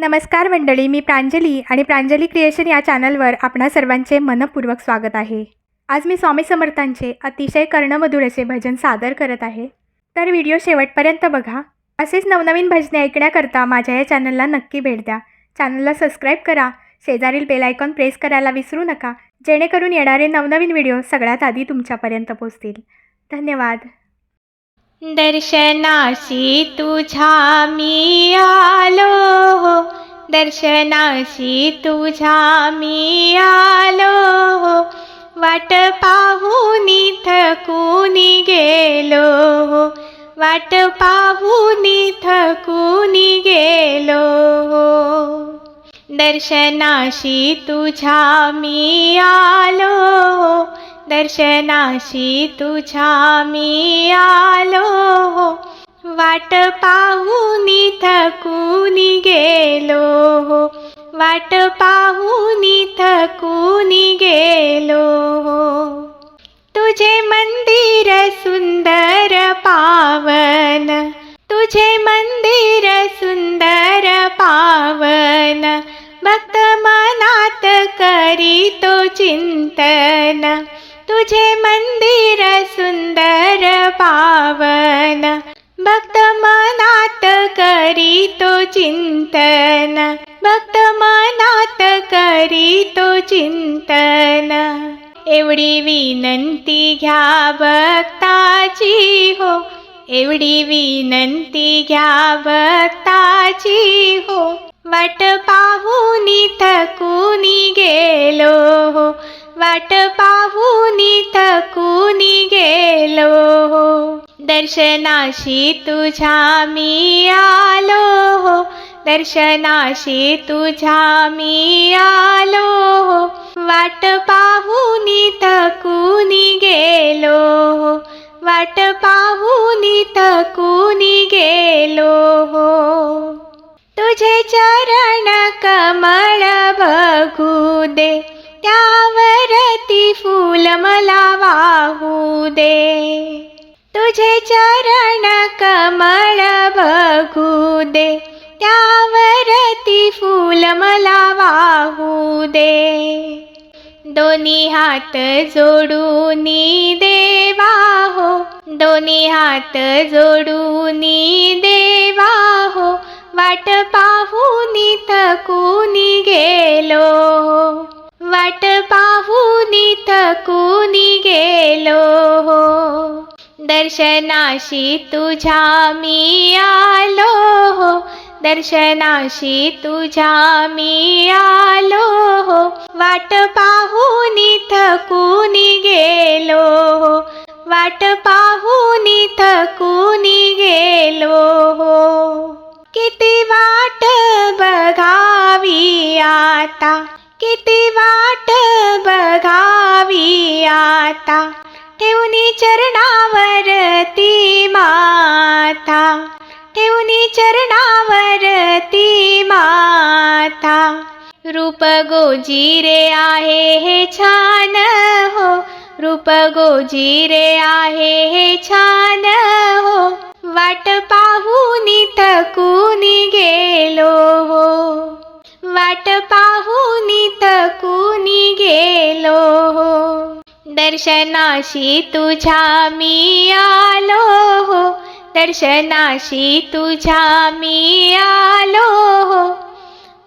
नमस्कार मंडळी मी प्रांजली आणि प्रांजली क्रिएशन या चॅनलवर आपणा सर्वांचे मनपूर्वक स्वागत आहे. आज मी स्वामी समर्थांचे अतिशय कर्णमधुर असे भजन सादर करत आहे. तर व्हिडिओ शेवटपर्यंत बघा. असेच नवनवीन भजने ऐकण्याकरता माझ्या या चॅनलला नक्की भेट द्या. चॅनलला सबस्क्राईब करा. शेजारील बेलायकॉन प्रेस करायला विसरू नका. जेणेकरून येणारे नवनवीन व्हिडिओ सगळ्यात आधी तुमच्यापर्यंत पोहोचतील. धन्यवाद. दर्शनाशी तुझ्या मी आलो हो. दर्शनाशी तुझ्या मी आलो हो. वाट पाहून थकून गेलो हो. वाट पाहून थकून गेलो दर्शनाशी तुझ्या मी आलो दर्शनाशी तुझ्या मी आलो। वाट पाहून थकून गेलो। वाट पाहून थकून गेलो। तुझे मंदिर सुंदर पावन। तुझे मंदिर सुंदर पावन। भक्त मनात करी तो चिंतन तुझे मंदिर सुंदर पावन. भक्त मनात करी तो चिंतन. भक्त मनात करी तो चिंतन. एवढी विनंती घ्या भक्ताची हो. एवढी विनंती घ्या भक्ताची हो. वाट पाहून थकून गेलो हो. वाट पाहू दर्शनाशी तुझ्या मी आलो हो. दर्शनाशी तुझ्या मी आलो हो. वाट पाहून थकुनी गेलो हो. वाट पाहून थकुनी गेलो हो. तुझे चरण कमळ बघू दे. त्यावरती फूल मला वाहू दे. तुझे चरण कमळ बघू दे त्यावरती फूल मला वाहू दे. दोन्ही हात जोडून देवा हो दोन्ही हात जोडून देवा हो. वाट पाहून थकून गेलो वाट पाहून थकून गेलो. दर्शनाशी तुझ्या मी आलो. हो दर्शनाशी तुझ्या मी आलो. हो वाट पाहून थकून गेलो? हो वाट पाहून थकून गेलो? हो किती वाट बघावी आता? किती वाट बघावी आता? ठेवणी चरणावर ती माता ठेवणी चरणावर ती माता. रूप गोजीरे आहे हे छान हो रूप गोजीरे आहे हे छान हो. वाट पाहून थकून गेलो हो. वाट पाहून थकून गेलो हो. दर्शनाशी तुझ्या मी आलो हो. दर्शनाशी तुझ्या मी आलो हो.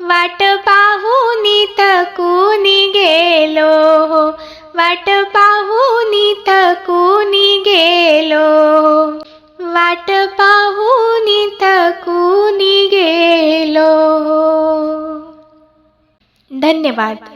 वाट पाहून थकून गेलो हो. वाट पाहून थकून गेलो हो. वाट पाहून थकून गेलो हो. धन्यवाद.